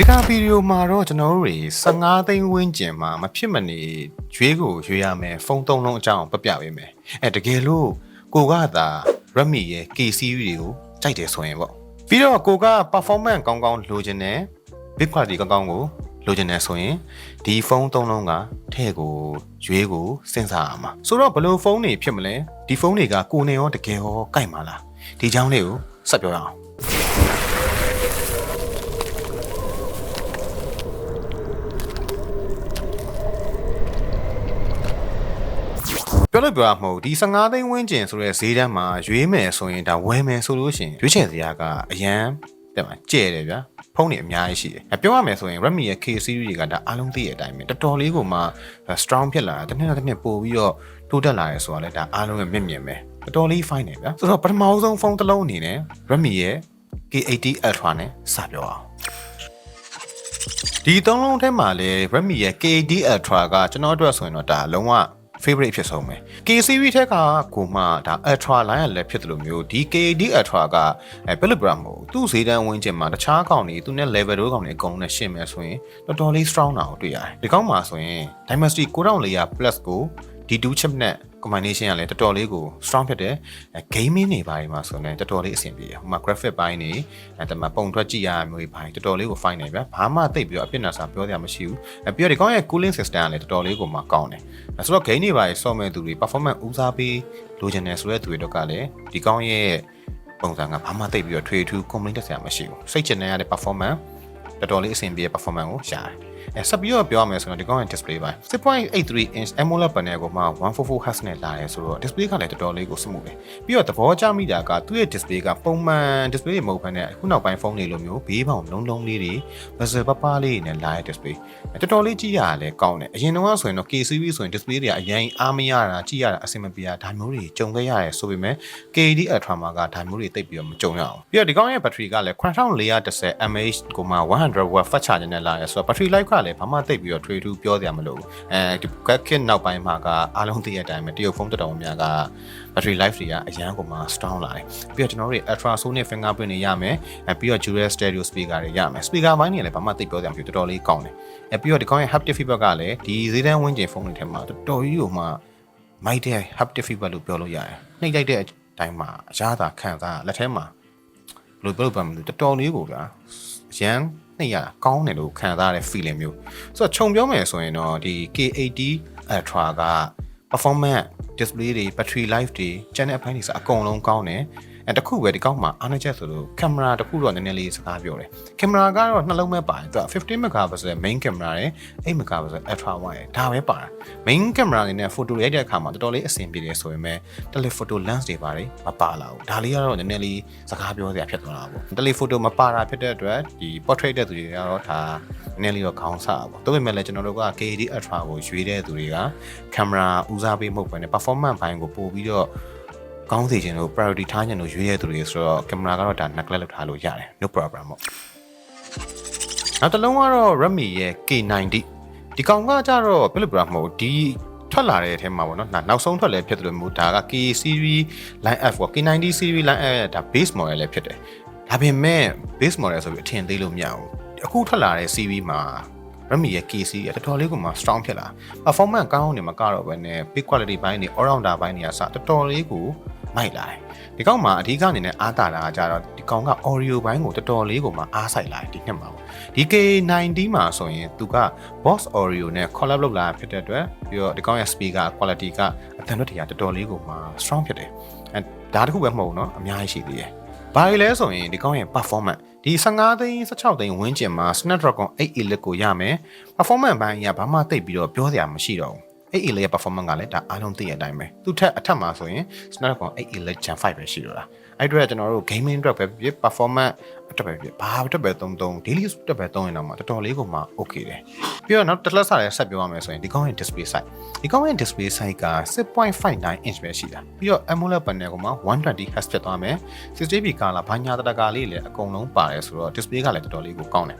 တစ်ခါဗီဒီယိုမှာတော့ကျွန်တော်တို့တွေ15သိန်းဝန်းကျင်မှာမဖြစ်မနေရွေးကိုရွေးရမယ်ဖုန်းသုံးလုံးအကြောင်းပြပြပေးမယ်အဲတကယ်လို့ကိုကသာ Redmi ရဲ့ K series တွေကိုကြိုက်တယ်ဆိုရင်ပေါ့ပြီးတော့ကိုက performance ကောင်းကောင်းလိုချင်တယ် big quality ကောင်းကောင်းကိုလိုချင်တယ်ဆိုရင်ဒီဖုန်းသုံးလုံးကထဲ့ကိုရွေးကိုစဉ်းစားရမှာဆိုတော့ဘယ်လိုဖုန်းတွေဖြစ်မလဲဒီဖုန်းတွေကကိုနေရောတကယ်ရောကြိုက်မှာလားဒီအကြောင်းလေးကိုဆက်ပြောရအောင် ပြောလို့ပြောရမဟုတ်ဒီ15သိန်းဝန်းကျင်ဆိုတဲ့ဈေးတန်းမှာရွေးမယ်ဆိုရင်ဒါဝယ်မယ်ဆိုလို့ရှိရင်ရွေးချယ်စရာကအရန်တဲ့မှာကျဲတယ်ဗျာဖုန်းတွေအများကြီးရှိတယ်အပြောရမယ်ဆိုရင် Redmi ရဲ့ K series တွေကဒါအားလုံးသိတဲ့အတိုင်းပဲတော်တော်လေးကိုမှ strong ဖြစ်လာတာတစ်နှစ်တစ်နှစ်ပို့ပြီးတော့တိုးတက်လာရဲဆိုတာလည်းဒါအားလုံးရဲ့မြင့်မြင့်ပဲတော်တော်လေး fine တယ်ဗျာဆိုတော့ပထမဆုံးဖုန်းတစ်လုံးအနေနဲ့ Redmi ရဲ့ K80 Ultra နဲ့စပြောအောင်ဒီသုံးလုံးထဲမှာလည်း Redmi ရဲ့ KD Ultra ကကျွန်တော်အတွက်ဆိုရင်တော့ဒါလုံးဝ favorite ဖြစ်ဆုံးပဲ K series ထက်ကကိုမှဒါ Ultra line ရလည်းဖြစ်တယ်လို့မျိုးဒီ KD Ultra ကအဲဘယ်လိုပြမလို့သူ့ဈေးတန်းဝန်းကျင်မှာတခြားကောင်တွေသူနဲ့ level 2ကောင်တွေအကုန်နဲ့ရှင်းမယ်ဆိုရင်တော်တော်လေး strong တာကိုတွေ့ရတယ်ဒီကောင်မှာဆိုရင် Dimensity 9400 plus ကို D2 chip နဲ့ combination ကလည်းတော်တော်လေးကို strong ဖြစ်တယ်အဲ gaming တွေပိုင်းမှာဆိုရင်တော်တော်လေးအဆင်ပြေတယ်ဟိုမှာ graphic ပိုင်းနေအဲတမပုံထွက်ကြည့်ရမျိုးတွေပိုင်းတော်တော်လေးကို fine နေဗျဘာမှသိပ်ပြီးတော့အပြစ်နာစာပြောစရာမရှိဘူးအဲပြီးတော့ဒီကောင်ရဲ့ cooling system ကလည်းတော်တော်လေးကိုမှကောင်းတယ်အဲဆိုတော့ game တွေပိုင်းဆော့မဲ့သူတွေ performance ဦးစားပေးလိုချင်တယ်ဆိုတဲ့သူတွေတော့ကလည်းဒီကောင်ရဲ့ပုံစံကဘာမှသိပ်ပြီးတော့ထွေထူး complaint တက်စရာမရှိဘူးစိတ်ချနေရတဲ့ performance တော်တော်လေးအဆင်ပြေတဲ့ performance ကိုရှာတယ် အဲဆက်ပြီးတော့ပြောရမယ်ဆိုတော့ဒီကောင်ရဲ့ display ပိုင်း6.83 inch AMOLED panel ကိုမှ144 Hz နဲ့လာရဲဆိုတော့ display ကလည်းတော်တော်လေးကို smooth တယ်ပြီးတော့သဘောကျမိတာကသူ့ရဲ့ display ကပုံမှန် display တွေမဟုတ်ဘဲနဲ့ခုနောက်ပိုင်းဖုန်းတွေလိုမျိုးဘေးပေါင်လုံးလုံးလေးတွေ bezel ပပလေးတွေနဲ့လာရဲ display တော်တော်လေးကြည့်ရတာလည်းကောင်းတယ်အရင်တော့ဆိုရင်တော့ K series ဆိုရင် display တွေကအရင်အားမရတာကြည့်ရတာအဆင်မပြေတာဒါမျိုးတွေကြုံခဲ့ရတယ်ဆိုပေမဲ့ KD Ultra မှာကဒါမျိုးတွေတိတ်ပြီးတော့မကြုံရအောင်ပြီးတော့ဒီကောင်ရဲ့ battery ကလည်း9410 mAh ကိုမှ100 watt fast charger နဲ့လာရဲဆိုတော့ battery life ကလည်းဘာမှတိတ်ပြီးတော့ထွေထူးပြောစရာမလိုဘူးအဲဒီ gadget နောက်ပိုင်းမှာကအားလုံးသိတဲ့အတိုင်းပဲတရုတ်ဖုန်းတော်တော်များများက battery life တွေကအရန်ကိုမှ strong လာတယ်ပြီးတော့ကျွန်တော်တို့ ultrasonic fingerprint တွေရမယ်အဲပြီးတော့ dual stereo speaker တွေရမယ် speaker ဘိုင်းတွေလည်းဘာမှတိတ်ပြောစရာမရှိဘူးတော်တော်လေးကောင်းတယ်အဲပြီးတော့ဒီကောင်ရဲ့ haptic feedback ကလည်းဒီဈေးတန်းဝန်းကျင်ဖုန်းတွေထဲမှာတော်တော်ကြီးကိုမှမိုက်တဲ့ haptic feedback လို့ပြောလို့ရတယ်နှိမ့်လိုက်တဲ့အတိုင်းမှာအရသာခံစားလက်ထဲမှာ ဘယ်လိုပြောလို့ပါမလို့တော်တော်လေးကိုဗျာရန်နှိမ့်ရတာကောင်းတယ်လို့ခံစားရတဲ့ feeling မျိုးဆိုတော့ခြုံပြောမယ်ဆိုရင်တော့ဒီ K80 Ultra က performance display တွေ battery life တွေ channel အပိုင်းတွေစအကုန်လုံးကောင်းတယ် အဲတခုပဲဒီကောက်မှာအားနည်းချက်ဆိုလို့ကင်မရာတခုတော့နည်းနည်းလေးစကားပြောတယ်ကင်မရာကတော့နှလုံးပဲပါတယ်သူက15 megapixel main camera နဲ့8 megapixel ultra wide ဒါပဲပါတာ main camera အနေနဲ့ photo ရိုက်တဲ့အခါမှာတော်တော်လေးအဆင်ပြေတယ်ဆိုရင်ပဲ telephoto lens တွေပါတယ်မပါလာဘူးဒါလေးကတော့နည်းနည်းလေးစကားပြောစရာဖြစ်သွားတာပေါ့ telephoto မပါတာဖြစ်တဲ့အတွက်ဒီ portrait တဲ့သူတွေကတော့ဒါနည်းနည်းလေးတော့ခေါင်းဆာပေါ့ဒါပေမဲ့လည်းကျွန်တော်တို့က KD ultra ကိုရွေးတဲ့သူတွေကကင်မရာဦးစားပေးမဟုတ်ဘဲနဲ့ performance ဘိုင်းကိုပို့ပြီးတော့ ကောင်းစေချင်လို့ priority ထားချင်လို့ရွေးရတဲ့သူတွေဆိုတော့ကင်မရာကတော့ဒါ neglect လုပ်ထားလို့ရတယ် no problem ပေါ့နောက်တစ်လုံးကတော့ Redmi ရဲ့ K90 ဒီကောင်ကကြတော့ဘယ်လိုပြောမလို့ဒီထွက်လာတဲ့အထဲမှာပေါ့နော်နောက်ဆုံးထွက်လဲဖြစ်တယ်လို့မျိုးဒါက K series line F ပေါ့ K90 series line F ဒါ base model လည်းဖြစ်တယ်ဒါပေမဲ့ base model ဆိုပြီးအထင်သေးလို့မရဘူးအခုထွက်လာတဲ့ series မှာ Redmi ရဲ့ KC ရတော်တော်လေးကိုမှ strong ဖြစ်လာ performance ကောင်းနေမှာကတော့ပဲနဲ့ big quality ဘိုင်းတွေ all rounder ဘိုင်းတွေကစတော်တော်လေးကို မိုက်လာတယ်ဒီကောင်မှာအဓိကအနေနဲ့အားတာတာကကြတော့ဒီကောင်က audio ဘိုင်းကိုတော်တော်လေးကိုမှအားဆိုင်လာတယ်ဒီနှစ်မှာပေါ့ဒီ K90 မှာဆိုရင်သူက Boss Audio နဲ့ collab လုပ်လာဖြစ်တဲ့အတွက်ပြီးတော့ဒီကောင်ရဲ့ speaker quality ကအသံလွှတ်တွေကတော်တော်လေးကိုမှ strong ဖြစ်တယ်အဲဒါတခုပဲမဟုတ်ဘူးเนาะအများကြီးရှိသေးတယ်ဘာလဲဆိုရင်ဒီကောင်ရဲ့ performance ဒီ15သိန်း16သိန်းဝန်းကျင်မှာ Snapdragon 8 Elite ကိုရမယ် performance ဘိုင်းကဘာမှသိပ်ပြီးတော့ပြောစရာမရှိတော့ဘူး 8 Elite ရဲ့ performance ကလည်းဒါအားလုံးသိရတဲ့အတိုင်းပဲသူထက်အထက်မှာဆိုရင် Snapdragon 8 Elite Gen 5ပဲရှိတော့တာအဲ့အတွက်ကျွန်တော်တို့ gaming အတွက်ပဲဖြစ် performance အတွက်ပဲဖြစ်ဘာအတွက်ပဲသုံးသုံး daily အတွက်ပဲသုံးရင်တော့မှတော်တော်လေးကိုမှ okay တယ်ပြီးတော့နောက်တစ်လက်စားလည်းဆက်ပြောရမယ်ဆိုရင်ဒီကောင်းရဲ့ display size ဒီကောင်းရဲ့ display size က6.59 inch ပဲရှိတာပြီးတော့ AMOLED panel ကမှ120 Hz ဖြစ်သွားမယ် 60p color ဘာညာတတကာလေးလည်းအကုန်လုံးပါတယ်ဆိုတော့ display ကလည်းတော်တော်လေးကိုကောင်းတယ်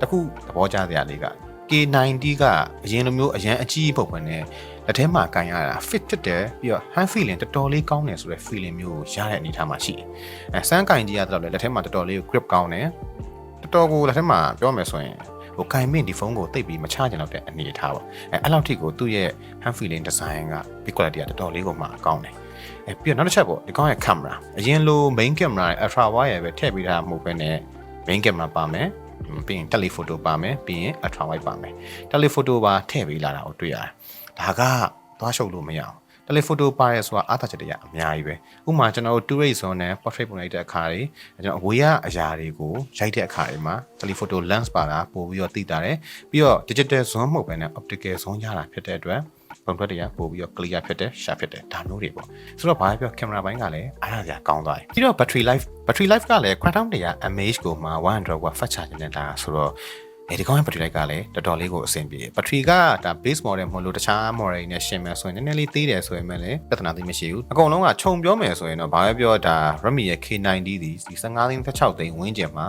တခုသဘောကျစရာလေးက K90 ကအရင်လိုမျိုးအရန်အကြီးပုတ်ပဲနဲ့လက်ထဲမှာကန်ရတာ fit ဖြစ်တယ်ပြီးတော့ hand feeling တော်တော်လေးကောင်းတယ်ဆိုတဲ့ feeling မျိုးကိုရတဲ့အနေအထားမှာရှိတယ်။အဲစမ်းကန်ကြီးကတော့လည်းလက်ထဲမှာတော်တော်လေးကို grip ကောင်းတယ်တော်တော်ကိုလက်ထက်မှာပြောမယ်ဆိုရင်ဟိုကင်မင်းဒီဖုန်းကိုတိတ်ပြီးမချကြတော့တဲ့အနေအထားပါအဲအဲ့လောက်ထိကိုသူ့ရဲ့ hand feeling design က big quality ကတော်တော်လေးကိုမှကောင်းတယ်အဲပြီးတော့နောက်တစ်ချက်ပေါ့ဒီကောင်းရဲ့ camera အရင်လို main camera ရဲ့ ultra wide ရဲ့ပဲထည့်ပေးတာမဟုတ်ဘဲနဲ့ main camera ပါမယ် ပြီးရင် telephoto ပါမယ်ပြီးရင် ultra wide ပါမယ် telephoto ပါထည့်ပေးလာတာကိုတွေ့ရတယ်ဒါကသွားရှုပ်လို့မရအောင် telephoto ပါရဲဆိုတာအားသာချက်တွေကအများကြီးပဲဥပမာကျွန်တော်တို့ 2rate zone နဲ့ portrait ပုံလိုက်တဲ့အခါတွေကျွန်တော်အဝေးကအရာတွေကိုရိုက်တဲ့အခါတွေမှာ telephoto lens ပါတာပို့ပြီးတော့သိတာတယ်ပြီးတော့ digital zoom မဟုတ်ဘဲနဲ့ optical zoom ရတာဖြစ်တဲ့အတွက် ပုံထွက်တွေကပို့ပြီးတော့ clear ဖြစ်တယ် sharp ဖြစ်တယ်ဒါမျိုးတွေပေါ့ဆိုတော့ဘာပဲပြောကင်မရာဘိုင်းကလည်းအားရစရာကောင်းသွားတယ်ပြီးတော့ battery life battery life ကလည်း quantum တွေက mAh ကိုမှ100 watt fast charge နဲ့လာဆိုတော့အဲဒီကောင်းရဲ့ battery life ကလည်းတော်တော်လေးကိုအဆင်ပြေ battery ကဒါ base model မဟုတ်လို့တခြား model တွေနဲ့ရှင်းမယ်ဆိုရင်နည်းနည်းလေးသေးတယ်ဆိုရင်လည်းပြဿနာသိမရှိဘူးအကုန်လုံးကခြုံပြောမယ်ဆိုရင်တော့ဘာပဲပြောဒါ Redmi ရဲ့ K90 ဒီဒီ15သိန်း16သိန်းဝန်းကျင်မှာ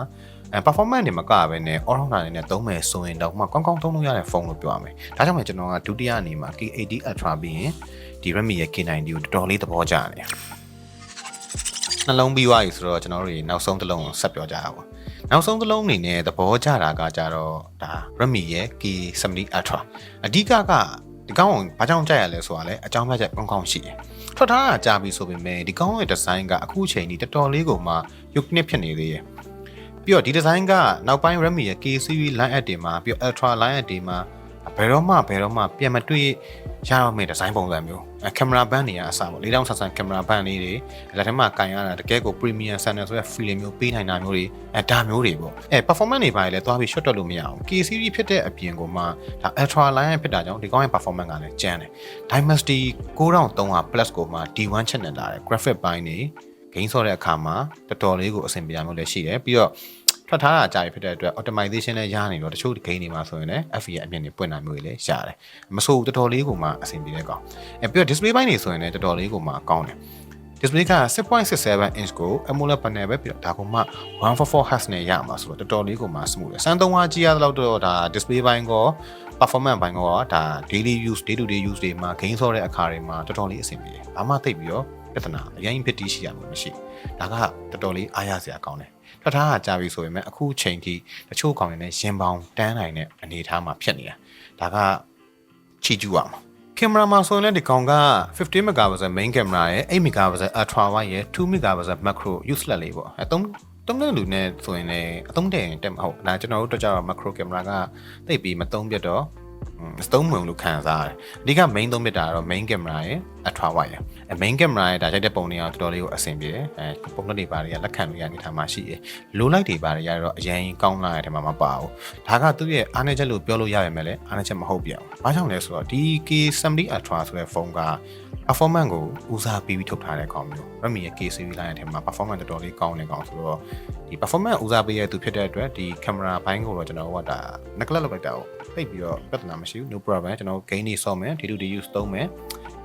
အဲ performance တွေမကဘဲနဲ့ all rounder တွေနဲ့သုံးမယ်ဆိုရင်တော့မှကောင်းကောင်းသုံးလို့ရတဲ့ဖုန်းလို့ပြောရမယ်ဒါကြောင့်မို့ကျွန်တော်ကဒုတိယအနေမှာ K80 Ultra ပြီးရင်ဒီ Redmi ရဲ့ K90 ကိုတော်တော်လေးသဘောကျတယ်နှလုံးပြီးသွားပြီဆိုတော့ကျွန်တော်တို့နောက်ဆုံးတစ်လုံးကိုဆက်ပြောကြရအောင်နောက်ဆုံးတစ်လုံးအနေနဲ့သဘောကျတာကကြတော့ဒါ Redmi ရဲ့ K70 Ultra အဓိကကဒီကောင်းကိုဘာကြောင့်ကြိုက်ရလဲဆိုတာလဲအကြောင်းပြချက်ကောင်းကောင်းရှိတယ်ထွက်ထားတာကြာပြီဆိုပေမဲ့ဒီကောင်းရဲ့ဒီဇိုင်းကအခုချိန်ကြီးတော်တော်လေးကိုမှယုတ်နစ်ဖြစ်နေသေးတယ် ပြီးတော့ဒီဒီဇိုင်းကနောက်ပိုင်း Redmi ရဲ့ K series line up တွေမှာပြီးတော့ Ultra line up တွေမှာဘယ်တော့မှဘယ်တော့မှပြန်မတွေ့ရတော့မယ့်ဒီဇိုင်းပုံစံမျိုးအဲကင်မရာဘန်တွေကအစားပေါ့4000ဆန်ဆန်ကင်မရာဘန်လေးတွေလက်ထဲမှာကင်ရတာတကယ်ကို premium channel ဆိုတဲ့ feeling မျိုးပေးနိုင်တာမျိုးတွေအဲဒါမျိုးတွေပေါ့အဲ performance တွေပါလေသွားပြီး short တက်လို့မရအောင် K series ဖြစ်တဲ့အပြင်ကိုမှဒါ ultra line ဖြစ်တာကြောင့်ဒီကောင်းရဲ့ performance ကလည်းကျန်းတယ် Dynasty 9300 plus ကိုမှ D1 ချက်နဲ့လာတယ် graphic ပိုင်းတွေ gain ဆော့တဲ့အခါမှာတော်တော်လေးကိုအဆင်ပြေမျိုးလည်းရှိတယ်ပြီးတော့ထွက်ထားတာကြာပြီဖြစ်တဲ့အတွက် automation လည်းရနေတော့တချို့ gain တွေမှာဆိုရင်လည်း FE ရဲ့အမြင့်တွေပွင့်နိုင်မျိုးတွေလည်းရတယ်မဆိုတော်တော်လေးကိုမှအဆင်ပြေတဲ့ကောင်အဲပြီးတော့ display ပိုင်းတွေဆိုရင်လည်းတော်တော်လေးကိုမှကောင်းတယ် display က6.67 inch ကို AMOLED panel ပဲပြီးတော့ဒါကမှ144 Hz နဲ့ရမှာဆိုတော့တော်တော်လေးကိုမှ smooth တယ်စမ်းသုံးဝါကြည့်ရတော့တော့ဒါ display ဘိုင်းကော performance ဘိုင်းကောဒါ daily use day to day use တွေမှာ gain ဆော့တဲ့အခါတွေမှာတော်တော်လေးအဆင်ပြေတယ်ဘာမှသိပ်ပြီးတော့ ပြဿနာအရင်ဖြစ်တီးရှိရမှာမရှိဒါကတော်တော်လေးအားရစရာကောင်းတယ်ထွက်ထားတာကြာပြီဆိုပေမဲ့အခုချိန်ထိတချို့ကောင်တွေနဲ့ရင်ပေါင်တန်းနိုင်တဲ့အနေအထားမှာဖြစ်နေတာဒါကချီကျူးရမှာကင်မရာမှာဆိုရင်လည်းဒီကောင်က50 megapixel main camera ရဲ့8 megapixel ultra wide ရဲ့2 megapixel macro useless လေးပေါ့အဲသုံးတုံးတဲ့လူနဲ့ဆိုရင်လည်းအသုံးတည့်ရင်တက်မဟုတ်ဒါကျွန်တော်တို့တော့ကြတော့ macro camera ကသိပ်ပြီးမသုံးပြတ်တော့ စတုံးမုံလို့ခံစားရတယ်အဓိက main သုံးပြတာကတော့ main camera ရဲ့ ultra wide ရဲ့အဲ main camera ရဲ့ဒါရိုက်တဲ့ပုံတွေကတော်တော်လေးကိုအဆင်ပြေတယ်အဲပုံလက်တွေပါတွေကလက်ခံလို့ရနေထားမှရှိတယ် low light တွေပါတွေရတော့အရင်ကောင်းလာတဲ့ထဲမှာမပါဘူးဒါကသူ့ရဲ့အားနည်းချက်လို့ပြောလို့ရရမယ်လေအားနည်းချက်မဟုတ်ပြန်ဘူးဘာကြောင့်လဲဆိုတော့ဒီ K70 Ultra ဆိုတဲ့ဖုန်းက performance ကိုဦးစားပေးပြီးထုတ်ထားတဲ့ကောင်မျိုး Redmi ရဲ့ K series line ထဲမှာ performance တော်တော်လေးကောင်းတဲ့ကောင်ဆိုတော့ဒီ performance ဦးစားပေးရတဲ့သူဖြစ်တဲ့အတွက်ဒီ camera ဘိုင်းကိုတော့ကျွန်တော်ကဒါ neglect လုပ်လိုက်တာကိုပိတ်ပြီးတော့ပြဿနာမရှိဘူး no problem ကျွန်တော် gain တွေစော့မယ် D2D use သုံးမယ်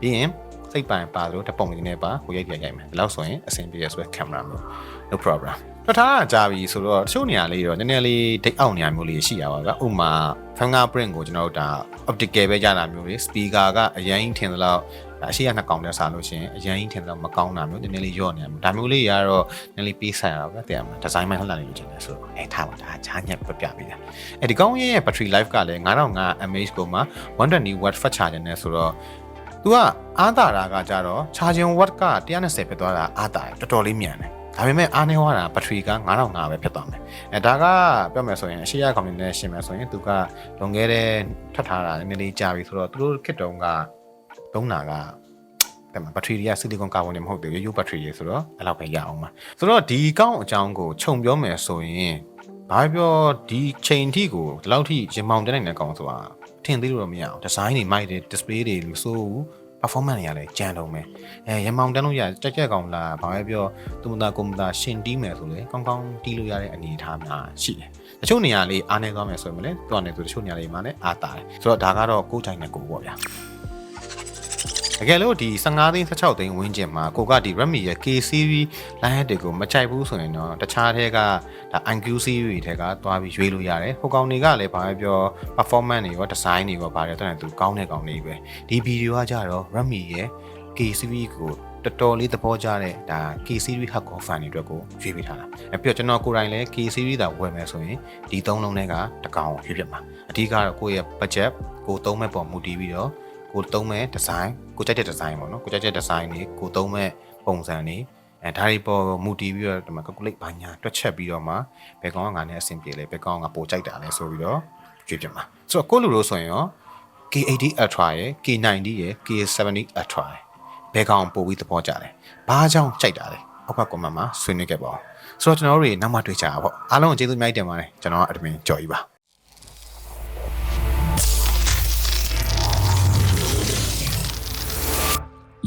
ပြီးရင်စိတ်ပိုင်ပါလို့တပုံလေးနဲ့ပါကိုရိုက်ပြရိုက်မယ်ဒီလောက်ဆိုရင်အဆင်ပြေရဆိုတဲ့ camera မျိုး no problem ထွက်ထားတာကြာပြီဆိုတော့တချို့နေရာလေးတော့နည်းနည်းလေးဒိတ်အောက်နေရာမျိုးလေးရှိရပါဗျဥပမာ fingerprint ကိုကျွန်တော်တို့ဒါ optical ပဲကြတာမျိုးတွေ speaker ကအရင်ထင်သလောက် အရှိရနှစ်ကောင်နဲ့စားလို့ရှိရင်အရင်ထင်သလောက်မကောင်းတာမျိုးနည်းနည်းလေးညော့နေရမျိုးဒါမျိုးလေးရတော့နည်းနည်းပေးဆိုင်ရတော့ဗျတဲ့မှာဒီဇိုင်းမှလှလာနေလို့ချင်တယ်ဆိုတော့အဲထားပါဒါချားညက်ပြပြပေးတာအဲဒီကောင်းရဲ့ battery life ကလည်း9005 mAh ကိုမှ120 watt fast charger နဲ့ဆိုတော့ तू ကအားတာတာကကြတော့ charging watt က120ဖြစ်သွားတာအားတာတော်တော်လေးမြန်တယ်ဒါပေမဲ့အားနေသွားတာဘက်ထရီက9005ပဲဖြစ်သွားမယ်အဲဒါကပြောမယ်ဆိုရင်အရှိရကောင်တွေနဲ့ရှင်းမယ်ဆိုရင်သူကလွန်ခဲ့တဲ့ထွက်ထားတာနည်းနည်းလေးကြာပြီဆိုတော့သူတို့ခစ်တုံးက သုံးတာကတဲ့မှာဘက်ထရီတွေကဆီလီကွန်ကာဗွန်တွေမဟုတ်ဘူးရိုးရိုးဘက်ထရီတွေဆိုတော့အဲ့လောက်ပဲရအောင်ပါဆိုတော့ဒီကောင်းအကြောင်းကိုခြုံပြောမယ်ဆိုရင်ဘာပြောဒီချိန်ထိကိုဒီလောက်ထိရင်မောင်တက်နိုင်တဲ့ကောင်ဆိုတာထင်သေးလို့မရအောင်ဒီဇိုင်းတွေမိုက်တယ် display တွေမစိုးဘူး performance တွေကလည်းကြမ်းတော့မယ်အဲရမောင်တန်းလို့ရကြက်ကြက်ကောင်လာဘာပဲပြောသူမသားကုမသားရှင်တီးမယ်ဆိုလေကောင်းကောင်းတီးလို့ရတဲ့အနေအထားများရှိတယ်တချို့နေရာလေးအားနေသွားမယ်ဆိုရင်လည်းသူကနေသူတချို့နေရာလေးမှာလည်းအားတာတယ်ဆိုတော့ဒါကတော့ကိုယ်တိုင်နဲ့ကိုယ်ပေါ့ဗျာ တကယ်လို့ဒီ15သိန်း16သိန်းဝန်းကျင်မှာကိုကဒီ Redmi ရဲ့ K series line တွေကိုမကြိုက်ဘူးဆိုရင်တော့တခြားထဲကဒါ IQ series တွေထဲကသွားပြီးရွေးလို့ရတယ်ဟိုကောင်တွေကလည်းဘာပဲပြော performance တွေရော design တွေရောဘာတွေတော့သူကောင်းတဲ့ကောင်တွေပဲဒီဗီဒီယိုကကြတော့ Redmi ရဲ့ K series ကိုတတော်တော်လေးသဘောကျတဲ့ဒါ K series hardcore fan တွေအတွက်ကိုရွေးပေးထားတာအဲပြီးတော့ကျွန်တော်ကိုယ်တိုင်လည်း K series သာဝယ်မယ်ဆိုရင်ဒီသုံးလုံးတွေကတကောင်ရွေးပြမှာအဓိကတော့ကိုယ့်ရဲ့ budget ကိုသုံးမဲ့ပုံမူတည်ပြီးတော့ ကိုသုံးမဲ့ design ကိုကြိုက်တဲ့ design ပေါ့နော်ကိုကြိုက်တဲ့ design တွေကိုသုံးမဲ့ပုံစံတွေအဲဒါတွေပေါ်မူတည်ပြီးတော့ဒီမှာ calculate ဘာညာတွက်ချက်ပြီးတော့မှဘယ်ကောင်ကငါနဲ့အဆင်ပြေလဲဘယ်ကောင်ကပိုကြိုက်တာလဲဆိုပြီးတော့ရွေးပြမှာဆိုတော့ကိုလူလို့ဆိုရင်ရော K80 Ultra ရယ် K90 ရယ် K70 Ultra ရယ်ဘယ်ကောင်ပို့ပြီးသဘောကျလဲဘာကြောင့်ကြိုက်တာလဲအောက်က comment မှာဆွေးနွေးခဲ့ပါဦးဆိုတော့ကျွန်တော်တို့တွေနောက်မှတွေ့ကြတာပေါ့အားလုံးကိုကျေးဇူးအများကြီးတင်ပါတယ်ကျွန်တော်က admin ကြော်ကြီးပါ